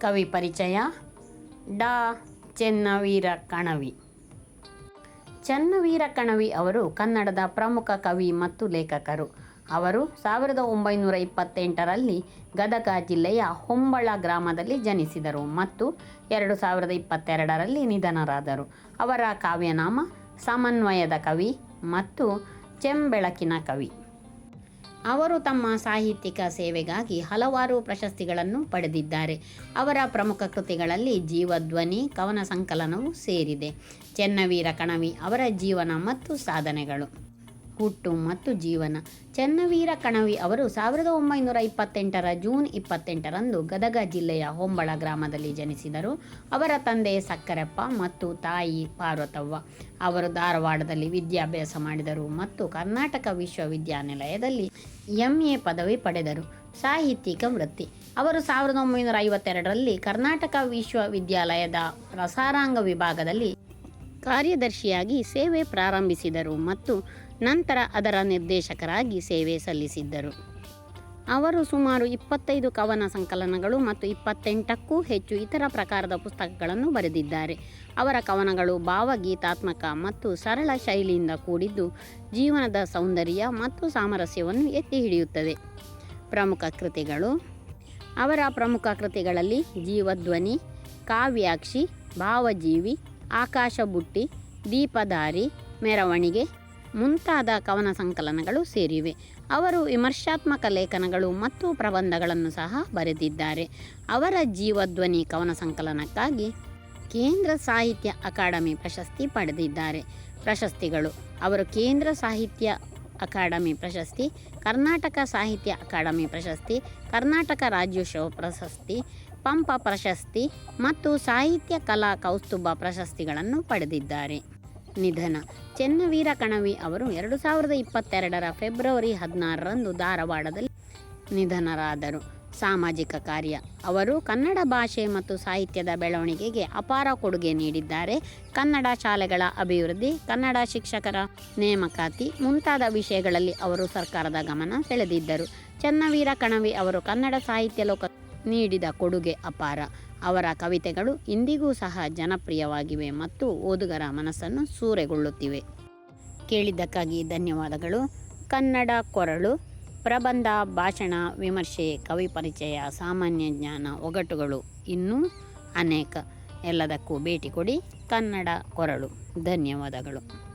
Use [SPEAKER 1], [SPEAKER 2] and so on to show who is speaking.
[SPEAKER 1] ಕವಿ ಪರಿಚಯ ಡಾ. ಚೆನ್ನವೀರ ಕಣವಿ. ಚನ್ನವೀರ ಕಣವಿ ಅವರು ಕನ್ನಡದ ಪ್ರಮುಖ ಕವಿ ಮತ್ತು ಲೇಖಕರು. ಅವರು ಸಾವಿರದ ಒಂಬೈನೂರ ಇಪ್ಪತ್ತೆಂಟರಲ್ಲಿ ಗದಗ ಜಿಲ್ಲೆಯ ಹೊಂಬಳ ಗ್ರಾಮದಲ್ಲಿ ಜನಿಸಿದರು ಮತ್ತು ಎರಡು ಸಾವಿರದ ಇಪ್ಪತ್ತೆರಡರಲ್ಲಿ ನಿಧನರಾದರು. ಅವರ ಕಾವ್ಯನಾಮ ಸಮನ್ವಯದ ಕವಿ ಮತ್ತು ಚೆಂಬೆಳಕಿನ ಕವಿ. ಅವರು ತಮ್ಮ ಸಾಹಿತ್ಯಿಕ ಸೇವೆಗಾಗಿ ಹಲವಾರು ಪ್ರಶಸ್ತಿಗಳನ್ನು ಪಡೆದಿದ್ದಾರೆ. ಅವರ ಪ್ರಮುಖ ಕೃತಿಗಳಲ್ಲಿ ಜೀವಧ್ವನಿ, ಕವನ ಸಂಕಲನವು ಸೇರಿದೆ. ಚೆನ್ನವೀರ ಕಣವಿ ಅವರ ಜೀವನ ಮತ್ತು ಸಾಧನೆಗಳು. ಹುಟ್ಟು ಮತ್ತು ಜೀವನ. ಚನ್ನವೀರ ಕಣವಿ ಅವರು ಸಾವಿರದ ಒಂಬೈನೂರ ಇಪ್ಪತ್ತೆಂಟರ ಜೂನ್ ಇಪ್ಪತ್ತೆಂಟರಂದು ಗದಗ ಜಿಲ್ಲೆಯ ಹೊಂಬಳ ಗ್ರಾಮದಲ್ಲಿ ಜನಿಸಿದರು. ಅವರ ತಂದೆ ಸಕ್ಕರೆಪ್ಪ ಮತ್ತು ತಾಯಿ ಪಾರ್ವತವ್ವ. ಅವರು ಧಾರವಾಡದಲ್ಲಿ ವಿದ್ಯಾಭ್ಯಾಸ ಮಾಡಿದರು ಮತ್ತು ಕರ್ನಾಟಕ ವಿಶ್ವವಿದ್ಯಾನಿಲಯದಲ್ಲಿ ಎಂ ಎ ಪದವಿ ಪಡೆದರು. ಸಾಹಿತ್ಯಿಕ ವೃತ್ತಿ. ಅವರು ಸಾವಿರದ ಒಂಬೈನೂರ ಐವತ್ತೆರಡರಲ್ಲಿ ಕರ್ನಾಟಕ ವಿಶ್ವವಿದ್ಯಾಲಯದ ರಸಾರಾಂಗ ವಿಭಾಗದಲ್ಲಿ ಕಾರ್ಯದರ್ಶಿಯಾಗಿ ಸೇವೆ ಪ್ರಾರಂಭಿಸಿದರು ಮತ್ತು ನಂತರ ಅದರ ನಿರ್ದೇಶಕರಾಗಿ ಸೇವೆ ಸಲ್ಲಿಸಿದ್ದರು. ಅವರು ಸುಮಾರು ಇಪ್ಪತ್ತೈದು ಕವನ ಸಂಕಲನಗಳು ಮತ್ತು ಇಪ್ಪತ್ತೆಂಟಕ್ಕೂ ಹೆಚ್ಚು ಇತರ ಪ್ರಕಾರದ ಪುಸ್ತಕಗಳನ್ನು ಬರೆದಿದ್ದಾರೆ. ಅವರ ಕವನಗಳು ಭಾವಗೀತಾತ್ಮಕ ಮತ್ತು ಸರಳ ಶೈಲಿಯಿಂದ ಕೂಡಿದ್ದು ಜೀವನದ ಸೌಂದರ್ಯ ಮತ್ತು ಸಾಮರಸ್ಯವನ್ನು ಎತ್ತಿ ಹಿಡಿಯುತ್ತದೆ. ಪ್ರಮುಖ ಕೃತಿಗಳು ಅವರ ಪ್ರಮುಖ ಕೃತಿಗಳಲ್ಲಿ ಜೀವಧ್ವನಿ, ಕಾವ್ಯಾಕ್ಷಿ, ಭಾವಜೀವಿ ಆಕಾಶ ಬುಟ್ಟಿ ದೀಪದಾರಿ ಮೆರವಣಿಗೆ ಮುಂತಾದ ಕವನ ಸಂಕಲನಗಳು ಸೇರಿವೆ. ಅವರು ವಿಮರ್ಶಾತ್ಮಕ ಲೇಖನಗಳು ಮತ್ತು ಪ್ರಬಂಧಗಳನ್ನು ಸಹ ಬರೆದಿದ್ದಾರೆ. ಅವರ ಜೀವಧ್ವನಿ ಕವನ ಸಂಕಲನಕ್ಕಾಗಿ ಕೇಂದ್ರ ಸಾಹಿತ್ಯ ಅಕಾಡೆಮಿ ಪ್ರಶಸ್ತಿ ಪಡೆದಿದ್ದಾರೆ. ಪ್ರಶಸ್ತಿಗಳು, ಅವರು ಕೇಂದ್ರ ಸಾಹಿತ್ಯ ಅಕಾಡೆಮಿ ಪ್ರಶಸ್ತಿ, ಕರ್ನಾಟಕ ಸಾಹಿತ್ಯ ಅಕಾಡೆಮಿ ಪ್ರಶಸ್ತಿ, ಕರ್ನಾಟಕ ರಾಜ್ಯೋತ್ಸವ ಪ್ರಶಸ್ತಿ, ಪಂಪ ಪ್ರಶಸ್ತಿ ಮತ್ತು ಸಾಹಿತ್ಯ ಕಲಾ ಕೌಸ್ತುಭ ಪ್ರಶಸ್ತಿಗಳನ್ನು ಪಡೆದಿದ್ದಾರೆ. ನಿಧನ. ಚೆನ್ನವೀರ ಕಣವಿ ಅವರು ಎರಡು ಸಾವಿರದ ಇಪ್ಪತ್ತೆರಡರ ಫೆಬ್ರವರಿ ಹದಿನಾರರಂದು ಧಾರವಾಡದಲ್ಲಿ ನಿಧನರಾದರು. ಸಾಮಾಜಿಕ ಕಾರ್ಯ. ಅವರು ಕನ್ನಡ ಭಾಷೆ ಮತ್ತು ಸಾಹಿತ್ಯದ ಬೆಳವಣಿಗೆಗೆ ಅಪಾರ ಕೊಡುಗೆ ನೀಡಿದ್ದಾರೆ. ಕನ್ನಡ ಶಾಲೆಗಳ ಅಭಿವೃದ್ಧಿ, ಕನ್ನಡ ಶಿಕ್ಷಕರ ನೇಮಕಾತಿ ಮುಂತಾದ ವಿಷಯಗಳಲ್ಲಿ ಅವರು ಸರ್ಕಾರದ ಗಮನ ಸೆಳೆದಿದ್ದರು. ಚೆನ್ನವೀರ ಕಣವಿ ಅವರು ಕನ್ನಡ ಸಾಹಿತ್ಯ ಲೋಕ ನೀಡಿದ ಕೊಡುಗೆ ಅಪಾರ. ಅವರ ಕವಿತೆಗಳು ಇಂದಿಗೂ ಸಹ ಜನಪ್ರಿಯವಾಗಿವೆ ಮತ್ತು ಓದುಗರ ಮನಸ್ಸನ್ನು ಸೂರೆಗೊಳ್ಳುತ್ತಿವೆ. ಕೇಳಿದ್ದಕ್ಕಾಗಿ ಧನ್ಯವಾದಗಳು. ಕನ್ನಡ ಕೊರಳು, ಪ್ರಬಂಧ, ಭಾಷಣ, ವಿಮರ್ಶೆ, ಕವಿ ಪರಿಚಯ, ಸಾಮಾನ್ಯ ಜ್ಞಾನ, ಒಗಟುಗಳು ಇನ್ನೂ ಅನೇಕ. ಎಲ್ಲದಕ್ಕೂ ಭೇಟಿ ಕೊಡಿ ಕನ್ನಡ ಕೊರಳು. ಧನ್ಯವಾದಗಳು.